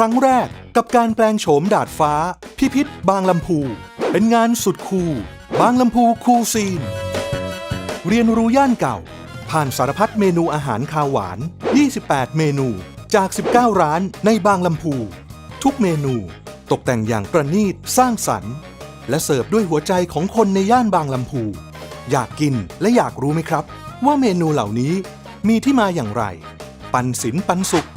ครั้งแรกกับการแปลงโฉมดาดฟ้า พิพิธบางลำพู เป็นงานสุดคูลบางลำพูคูลซีน เรียนรู้ย่านเก่า ผ่านสารพัดเมนูอาหารคาวหวาน 28 เมนูจาก 19 ร้านในบางลำพู ทุกเมนูตกแต่งอย่างประณีตสร้างสรรค์ และเสิร์ฟด้วยหัวใจของคนในย่านบางลำพู อยากกินและอยากรู้ไหมครับ ว่าเมนูเหล่านี้มีที่มาอย่างไร ปันศิลปันสุข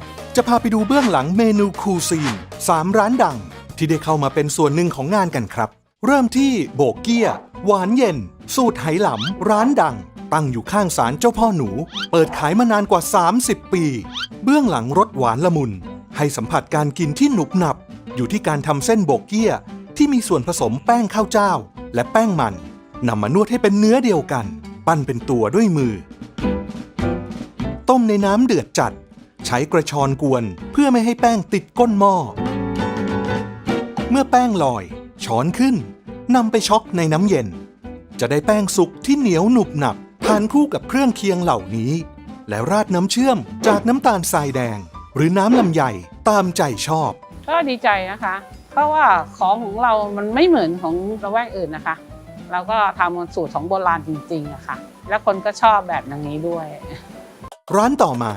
จะพาไปดูเบื้องหลังเมนูคูซีน3ร้านดัง ที่ได้เข้ามาเป็นส่วนหนึ่งของงานกันครับ เริ่มที่โบกเกียหวานเย็น สูตรไหหลำร้านดัง ตั้งอยู่ข้างศาลเจ้าพ่อหนู เปิดขายมานานกว่า 30 ปี เบื้องหลังรสหวานละมุน ให้สัมผัสการกินที่หนุบหนับ อยู่ที่การทำเส้นโบกเกียที่มีส่วนผสมแป้งข้าวเจ้า และแป้งมันนำมานวดให้เป็นเนื้อเดียวกัน ปั้นเป็นตัวด้วยมือ ต้มในน้ำเดือดจัด ใช้กระชอนกวน เพื่อไม่ให้แป้งติดก้นหม้อ เมื่อแป้งลอย ช้อนขึ้นนำไปช็อกในน้ำเย็น จะได้แป้งสุกที่เหนียวหนุบหนับทานคู่กับเครื่องเคียงเหล่านี้ แล้วราดน้ำเชื่อมจากน้ำตาลทรายแดง หรือน้ำลำไยตามใจชอบ ก็ดีใจนะคะ เพราะว่าของของเรามันไม่เหมือนของระแวกอื่นนะคะ เราก็ทำสูตรของโบราณจริงๆอะค่ะ แล้วคนก็ชอบแบบอย่างนี้ด้วย ร้านต่อมา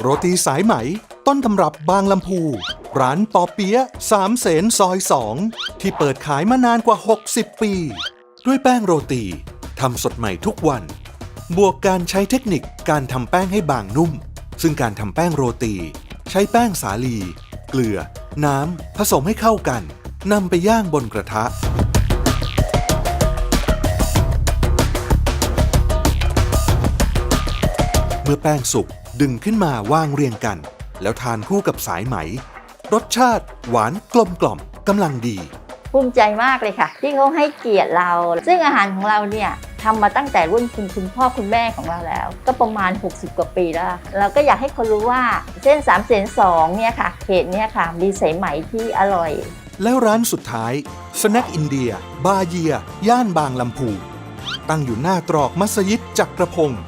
โรตีสายไหม ต้นตำรับบางลำพู ร้านปอเปี๊ยะสามเสนซอยสองที่เปิดขายมานานกว่า 60 ปี ด้วยแป้งโรตีทำสดใหม่ทุกวัน บวกการใช้เทคนิคการทำแป้งให้บางนุ่ม ซึ่งการทำแป้งโรตี ใช้แป้งสาลี เกลือ น้ำ ผสมให้เข้ากันนำไปย่างบนกระทะ เมื่อแป้งสุกดึงขึ้นมาวางเรียงกัน แล้วทานคู่กับสายไหม รสชาติหวานกลมกล่อมกำลังดี ภูมิใจมากเลยค่ะ ที่เขาให้เกียรติเรา ซึ่งอาหารของเราเนี่ยทำมาตั้งแต่รุ่นคุณคุณพ่อคุณแม่ของเราแล้ว ก็ประมาณ 60 กว่าปีแล้วเราก็อยากให้คนรู้ว่าเส้น3ามเส้นสองเนี่ยค่ะเขตเนี่ยค่ะมีสายไหมที่อร่อย แล้วร้านสุดท้ายสแน็คอินเดีย บาเยีย ย่านบางลำพู ตั้งอยู่หน้าตรอกมัสยิดจักรพงศ์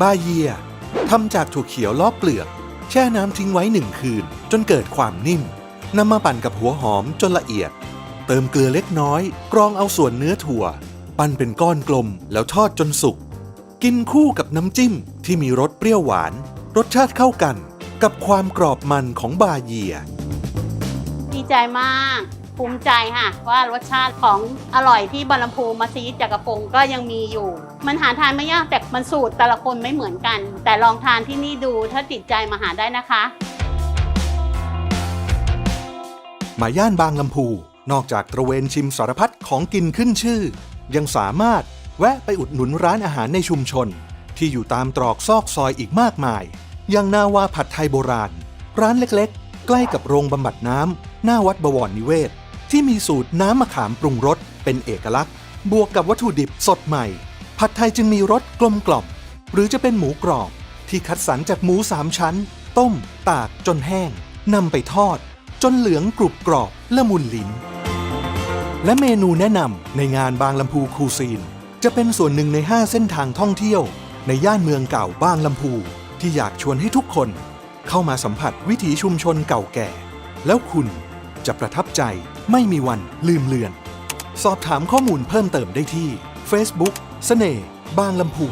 บาเยียทำจากถั่วเขียวลอกเปลือก แช่น้ำทิ้งไว้หนึ่งคืน จนเกิดความนิ่มนำมาปั่นกับหัวหอมจนละเอียด เติมเกลือเล็กน้อย กรองเอาส่วนเนื้อถั่ว ปั้นเป็นก้อนกลมแล้วทอดจนสุก กินคู่กับน้ำจิ้มที่มีรสเปรี้ยวหวาน รสชาติเข้ากัน กับความกรอบมันของบาเยีย ดีใจมาก ภูมิใจค่ะ ว่ารสชาติของอร่อยที่บาลัมพูมัสยิดจักรพงก็ยังมีอยู่ มันหาทานไม่ยากแต่มันสูตรแต่ละคนไม่เหมือนกัน แต่ลองทานที่นี่ดูถ้าติดใจมาหาได้นะคะ มาย่านบางลำพู นอกจากตระเวนชิมสารพัดของกินขึ้นชื่อ ยังสามารถแวะไปอุดหนุนร้านอาหารในชุมชน ที่อยู่ตามตรอกซอกซอยอีกมากมาย อย่างนาวาผัดไทยโบราณ ร้านเล็กๆ ใกล้กับโรงบำบัดน้ำหน้าวัดบวรนิเวศ ที่มีสูตรน้ำมะขามปรุงรสเป็นเอกลักษณ์ บวกกับวัตถุดิบสดใหม่ ผัดไทยจึงมีรสกลมกล่อม หรือจะเป็นหมูกรอบ ที่คัดสรรจากหมูสามชั้น ต้ม ตากจนแห้งนำไปทอด จนเหลืองกรุบกรอบละมุนลิ้น และเมนูแนะนำในงานบางลำพูคูซีน จะเป็นส่วนหนึ่งใน 5 เส้นทางท่องเที่ยว ในย่านเมืองเก่าบางลำพู ที่อยากชวนให้ทุกคน เข้ามาสัมผัสวิถีชุมชนเก่าแก่ แล้วคุณ จะประทับใจไม่มีวันลืมเลือน สอบถามข้อมูลเพิ่มเติมได้ที่ Facebook เสน่ห์บางลำพู